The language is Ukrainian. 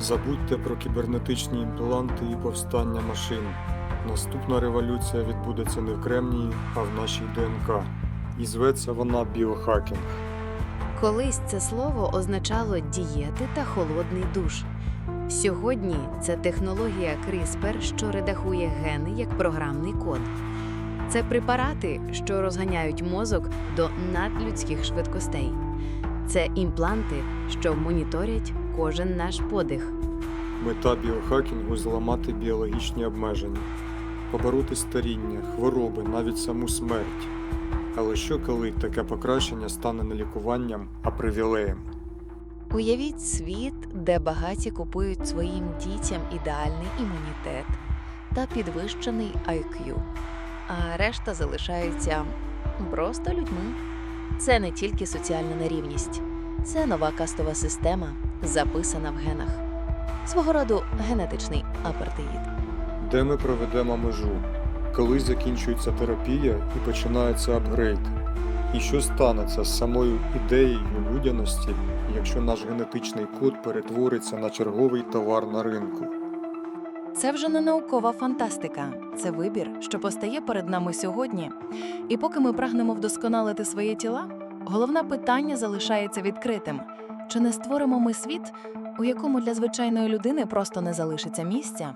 Забудьте про кібернетичні імпланти і повстання машин. Наступна революція відбудеться не в Кремнії, а в нашій ДНК. І зветься вона біохакінг. Колись це слово означало дієти та холодний душ. Сьогодні це технологія CRISPR, що редагує гени як програмний код. Це препарати, що розганяють мозок до надлюдських швидкостей. Це імпланти, що моніторять кожен наш подих. Мета біохакінгу зламати біологічні обмеження, побороти старіння, хвороби, навіть саму смерть. Але що коли таке покращення стане не лікуванням, а привілеєм? Уявіть світ, де багаті купують своїм дітям ідеальний імунітет та підвищений IQ, а решта залишаються просто людьми. Це не тільки соціальна нерівність, це нова кастова система, записана в генах. Свого роду генетичний апартеїд. Де ми проведемо межу? Коли закінчується терапія і починається апгрейд? І що станеться з самою ідеєю людяності, якщо наш генетичний код перетвориться на черговий товар на ринку? Це вже не наукова фантастика, це вибір, що постає перед нами сьогодні. І поки ми прагнемо вдосконалити своє тіла, головне питання залишається відкритим: чи не створимо ми світ, у якому для звичайної людини просто не залишиться місця